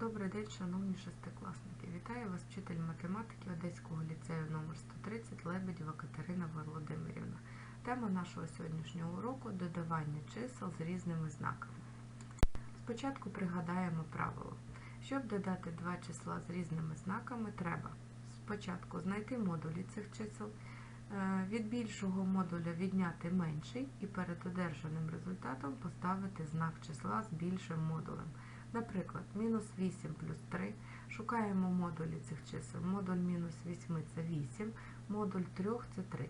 Добрий день, шановні шестикласники. Вітаю вас, вчитель математики Одеського ліцею номер 130 Лебедєва Катерина Володимирівна. Тема нашого сьогоднішнього уроку додавання чисел з різними знаками. Спочатку пригадаємо правило. Щоб додати два числа з різними знаками, треба спочатку знайти модулі цих чисел, е, від більшого модуля відняти менший і перед одержаним результатом поставити знак числа з більшим модулем. Наприклад, мінус 8 плюс 3. Шукаємо модулі цих чисел. Модуль мінус 8 це 8, модуль 3 це 3.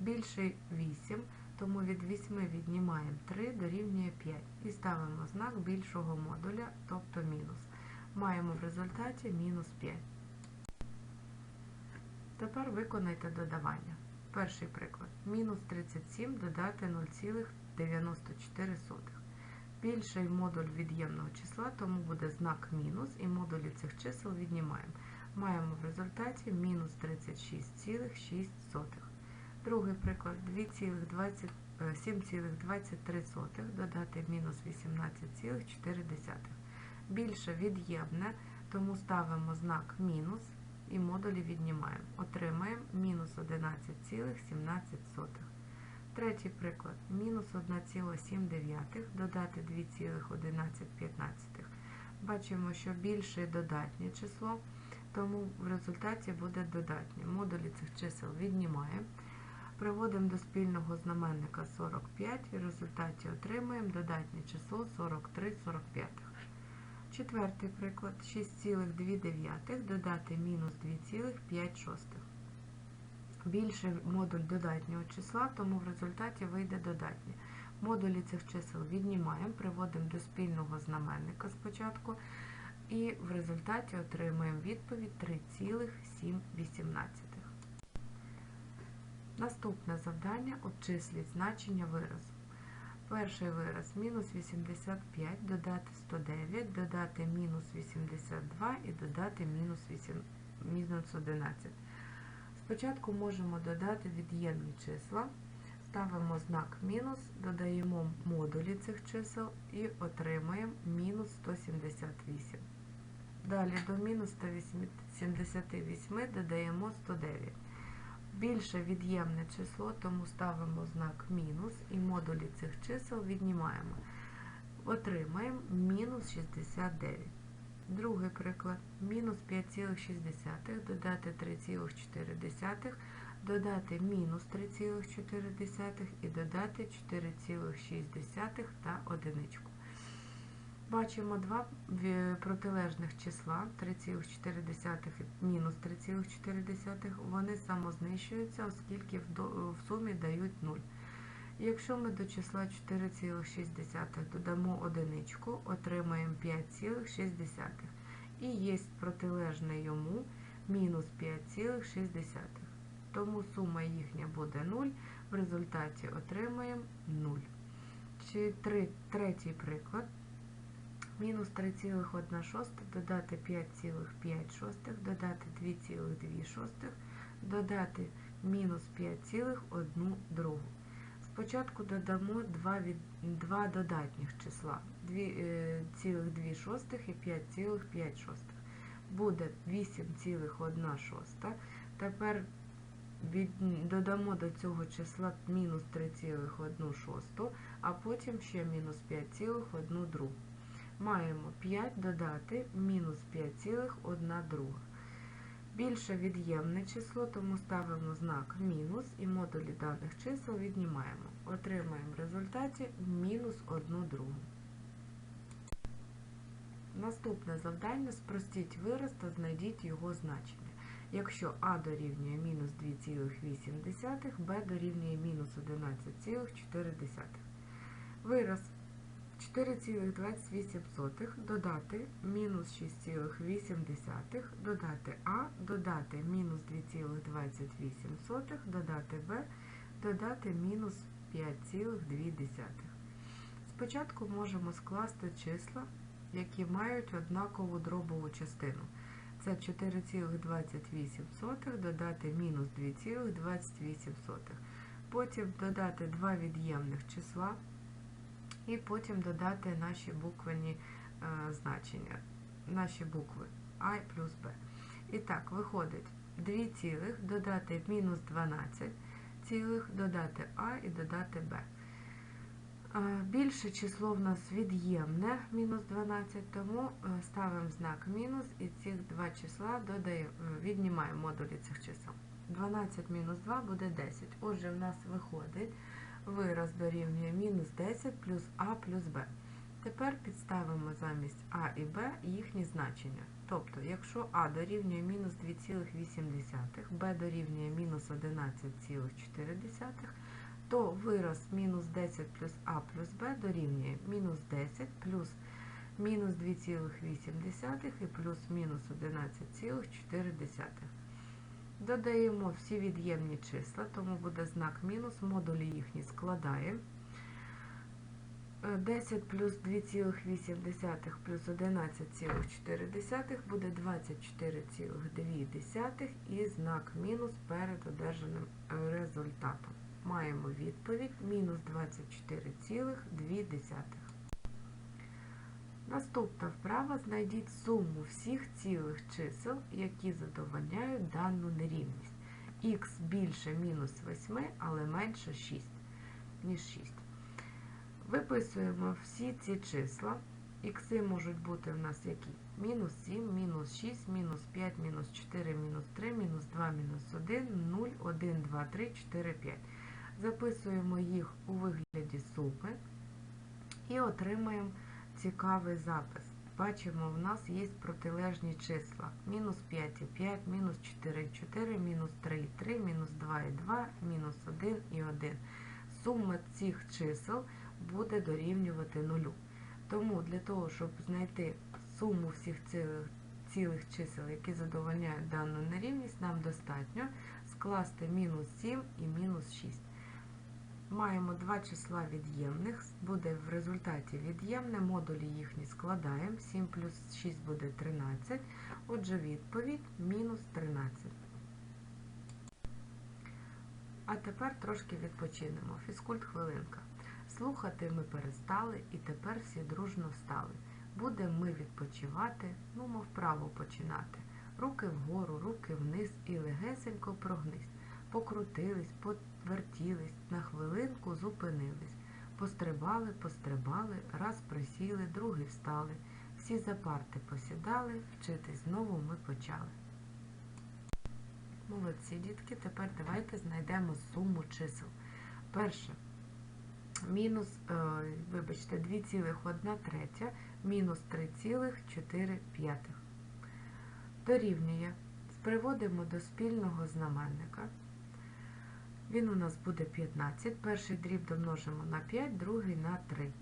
Більший 8, тому від 8 віднімаємо 3 дорівнює 5 і ставимо знак більшого модуля, тобто мінус. Маємо в результаті мінус 5. Тепер виконайте додавання. Перший приклад. Мінус 37 додати 0,94. Більший модуль від'ємного числа, тому буде знак мінус, і модулі цих чисел віднімаємо. Маємо в результаті мінус 36,6. Другий приклад 2,20 е, 7,23 додати мінус 18,4. Більше від'ємне, тому ставимо знак мінус і модулі віднімаємо. Отримаємо мінус 11,17. Третій приклад. Мінус 1,7 додати 2,11. Бачимо, що більше додатнє число, тому в результаті буде додатнє. Модулі цих чисел віднімаємо. Приводимо до спільного знаменника 45 і в результаті отримаємо додатнє число 43,45. Четвертий приклад. 6,2 додати мінус 2,5. Більший модуль додатнього числа, тому в результаті вийде додатнє. Модулі цих чисел віднімаємо, приводимо до спільного знаменника спочатку, і в результаті отримаємо відповідь 3,7. Наступне завдання обчисліть значення виразу. Перший вираз мінус 85, додати 109, додати мінус 82 і додати мінус 11. Спочатку можемо додати від'ємні числа, ставимо знак мінус, додаємо модулі цих чисел і отримаємо мінус 178. Далі до мінус 178 додаємо 109. Більше від'ємне число, тому ставимо знак мінус і модулі цих чисел віднімаємо. Отримаємо мінус 69. Другий приклад. Мінус 5,6 додати 3,4, додати мінус 3,4 і додати 4,6 та одиничку. Бачимо два протилежних числа 3,4 і мінус 3,4. Вони самознищуються, оскільки в сумі дають 0. Якщо ми до числа 4,6 додамо одиничку, отримаємо 5,6. І є протилежне йому мінус 5,6. Тому сума їхня буде 0, в результаті отримаємо 0. Чи третій приклад. Мінус 3,1 додати 5,5, додати 2,2, додати мінус 5,1 другу. Спочатку додамо два, від, два додатніх числа 2,2 і 5,5. Буде 8,1. Тепер від, додамо до цього числа мінус 3,1, а потім ще мінус 5,1 другу. Маємо 5 додати мінус 5,1 друга. Більше від'ємне число, тому ставимо знак мінус і модулі даних чисел віднімаємо. Отримаємо в результаті мінус 1 другу. Наступне завдання спростіть вираз та знайдіть його значення. Якщо А дорівнює мінус 2,8, Б дорівнює мінус 11,4. Вираз 4,28 додати мінус 6,8, додати А, додати мінус 2,28, додати Б, додати мінус 5,2. Спочатку можемо скласти числа, які мають однакову дробову частину. Це 4,28 додати мінус 2,28. Потім додати два від'ємних числа і потім додати наші буквені е, значення. наші букви А плюс Б. І так, виходить 2 цілих додати мінус 12 цілих, додати А і додати Б. Е, Більше число в нас від'ємне, мінус 12, тому е, ставимо знак мінус і цих два числа додаємо, віднімаємо модулі цих чисел. 12 мінус 2 буде 10. Отже, в нас виходить вираз дорівнює мінус 10 плюс А плюс Б. Тепер підставимо замість А і Б їхні значення. Тобто, якщо А дорівнює мінус 2,8, Б дорівнює мінус 11,4, то вираз мінус 10 плюс А плюс Б дорівнює мінус 10 плюс мінус 2,8 і плюс мінус 11,4. Додаємо всі від'ємні числа, тому буде знак мінус, модулі їхні складаємо. Е, 10 плюс 2,8 плюс 11,4 буде 24,2 і знак мінус перед одержаним е, результатом. Маємо відповідь мінус 24,2. Наступна вправа знайдіть суму всіх цілих чисел, які задовольняють дану нерівність. Х більше мінус 8, але менше 6, ніж 6. Виписуємо всі ці числа. Ікси можуть бути в нас які? Мінус 7, мінус 6, мінус 5, мінус 4, мінус 3, мінус 2, мінус 1, 0, 1, 2, 3, 4, 5. Записуємо їх у вигляді суми і отримаємо цікавий запис. Бачимо, в нас є протилежні числа. Мінус 5,5, мінус 4,4, мінус 3,3, мінус 2,2, мінус 1 і 1. Сума цих чисел буде дорівнювати нулю. Тому для того, щоб знайти суму всіх цілих, цілих чисел, які задовольняють дану нерівність, нам достатньо скласти мінус 7 і мінус 6. Маємо два числа від'ємних, буде в результаті від'ємне, модулі їхні складаємо, 7 плюс 6 буде 13, отже відповідь мінус 13. А тепер трошки відпочинемо. Фізкульт хвилинка. Слухати ми перестали і тепер всі дружно встали. Будемо ми відпочивати, ну мов вправо починати. Руки вгору, руки вниз і легесенько прогнись. Покрутились, повертілись, на хвилинку зупинились. Пострибали, пострибали, раз присіли, другий встали. Всі за парти посідали, вчитись знову ми почали. Молодці, дітки, тепер давайте знайдемо суму чисел. Перше. Мінус, е, вибачте, 2,1 третя, мінус 3,4. Дорівнює. Приводимо до спільного знаменника. Він у нас буде 15. Перший дріб домножимо на 5, другий на 3.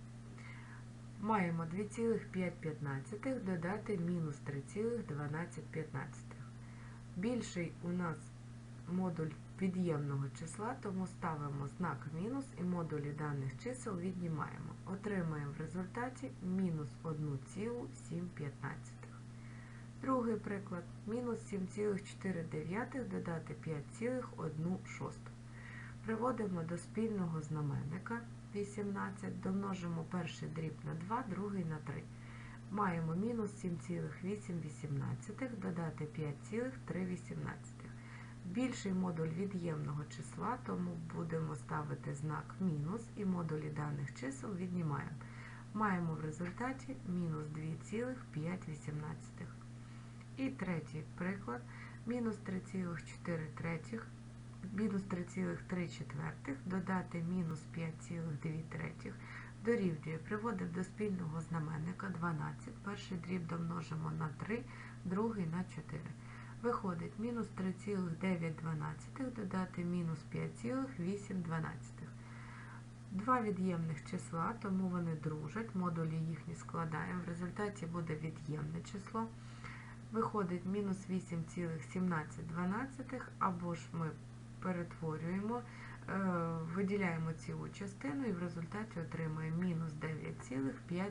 Маємо 2,5 додати мінус 3,12. Більший у нас модуль від'ємного числа, тому ставимо знак мінус і модулі даних чисел віднімаємо. Отримаємо в результаті мінус 1,7. Другий приклад. Мінус 7,4 додати 5,1. Приводимо до спільного знаменника 18, домножимо перший дріб на 2, другий на 3. Маємо мінус 7,8 додати 5,3. Більший модуль від'ємного числа, тому будемо ставити знак мінус і модулі даних чисел віднімаємо. Маємо в результаті мінус 2,5. І третій приклад. Мінус 3,4 мінус 3,3 додати мінус 5,2 третіх дорівнює. Приводимо до спільного знаменника 12. Перший дріб домножимо на 3, другий на 4. Виходить мінус 3,9 додати мінус 5,8. Два від'ємних числа, тому вони дружать, модулі їхні складаємо. В результаті буде від'ємне число. Виходить мінус 8,17, або ж ми перетворюємо, виділяємо цілу частину і в результаті отримаємо мінус 9,5.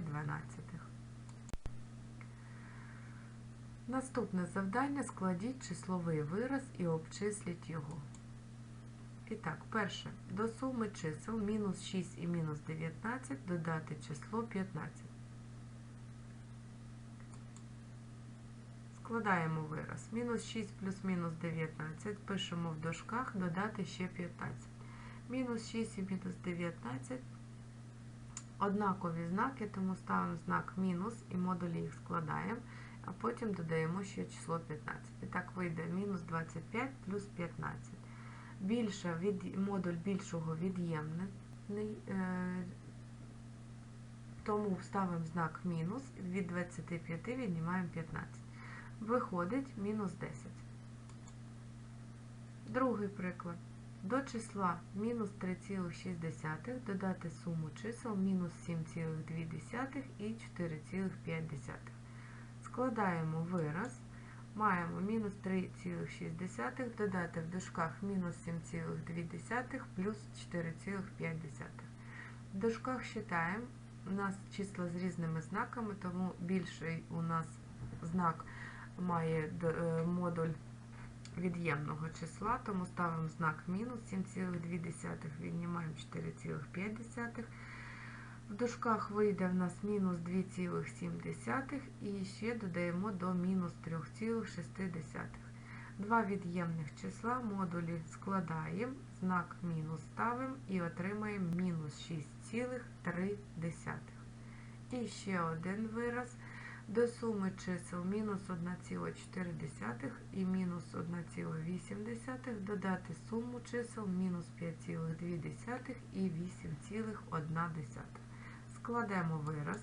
Наступне завдання складіть числовий вираз і обчисліть його. І так, перше, до суми чисел мінус 6 і мінус 19 додати число 15. Складаємо вираз. Мінус 6 плюс мінус 19. Пишемо в дужках, додати ще 15. Мінус 6 і мінус 19 однакові знаки, тому ставимо знак мінус і модулі їх складаємо, а потім додаємо ще число 15. І так вийде мінус 25 плюс 15. Більше від, модуль більшого від'ємний, е, тому ставимо знак мінус, від 25 віднімаємо 15. Виходить мінус 10. Другий приклад. До числа мінус 3,6 додати суму чисел мінус 7,2 і 4,5. Складаємо вираз. Маємо мінус 3,6 додати в дужках мінус 7,2 плюс 4,5. В дужках считаємо. У нас числа з різними знаками, тому більший у нас знак має е, модуль від'ємного числа, тому ставимо знак мінус 7,2, віднімаємо 4,5. В дужках вийде в нас мінус 2,7 і ще додаємо до мінус 3,6. Два від'ємних числа модулі складаємо, знак мінус ставимо і отримаємо мінус 6,3. І ще один вираз. До суми чисел мінус 1,4 і мінус 1,8 додати суму чисел мінус 5,2 і 8,1. Складемо вираз.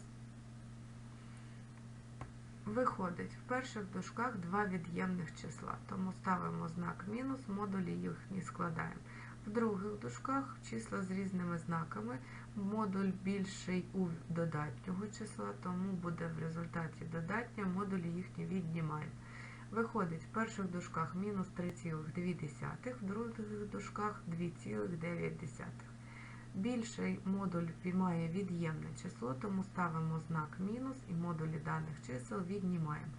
Виходить, в перших дужках два від'ємних числа, тому ставимо знак мінус, модулі їхні складаємо. В других дужках числа з різними знаками, модуль більший у додатнього числа, тому буде в результаті додатня, модулі їхні віднімаємо. Виходить, в перших дужках мінус 3,2, в других дужках 2,9. Більший модуль має від'ємне число, тому ставимо знак мінус і модулі даних чисел віднімаємо.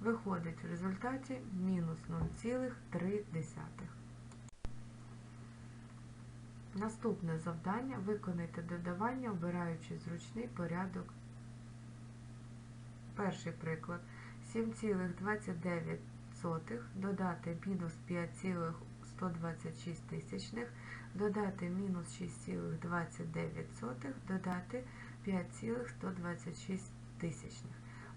Виходить в результаті мінус 0,3. Наступне завдання виконайте додавання, обираючи зручний порядок. Перший приклад. 7,29 додати мінус 5,126 тисячних, додати мінус 6,29, додати 5,126 тисячних.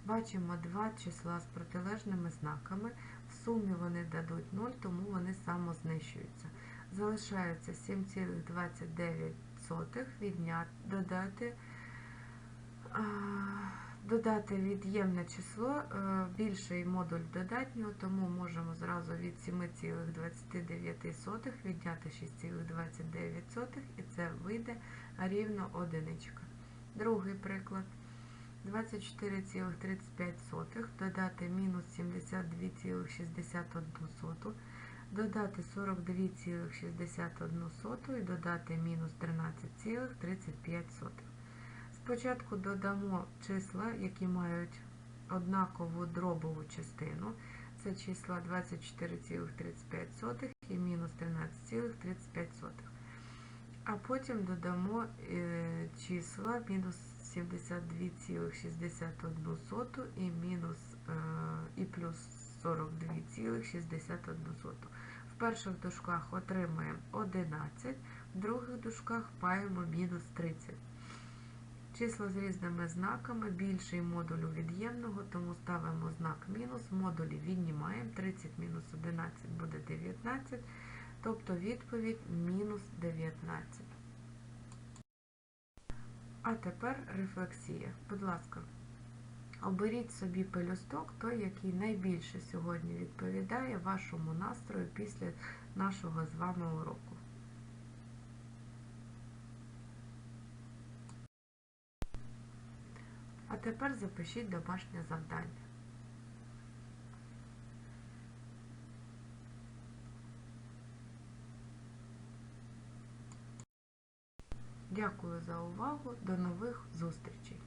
Бачимо два числа з протилежними знаками. В сумі вони дадуть 0, тому вони самознищуються залишається 7,29 відняти, додати, додати від'ємне число, більший модуль додатнього, тому можемо зразу від 7,29 відняти 6,29 і це вийде рівно одиничка. Другий приклад. 24,35 додати мінус 72,61 додати 42,61 і додати мінус 13,35. Спочатку додамо числа, які мають однакову дробову частину. Це числа 24,35 і мінус 13,35. А потім додамо е, числа мінус 72,61 і мінус е, і плюс 42,61. В перших дужках отримаємо 11, в других дужках маємо мінус 30. Числа з різними знаками, більший модулю від'ємного, тому ставимо знак мінус, модулі віднімаємо, 30 мінус 11 буде 19, тобто відповідь мінус 19. А тепер рефлексія. Будь ласка. Оберіть собі пелюсток, той, який найбільше сьогодні відповідає вашому настрою після нашого з вами уроку. А тепер запишіть домашнє завдання. Дякую за увагу. До нових зустрічей!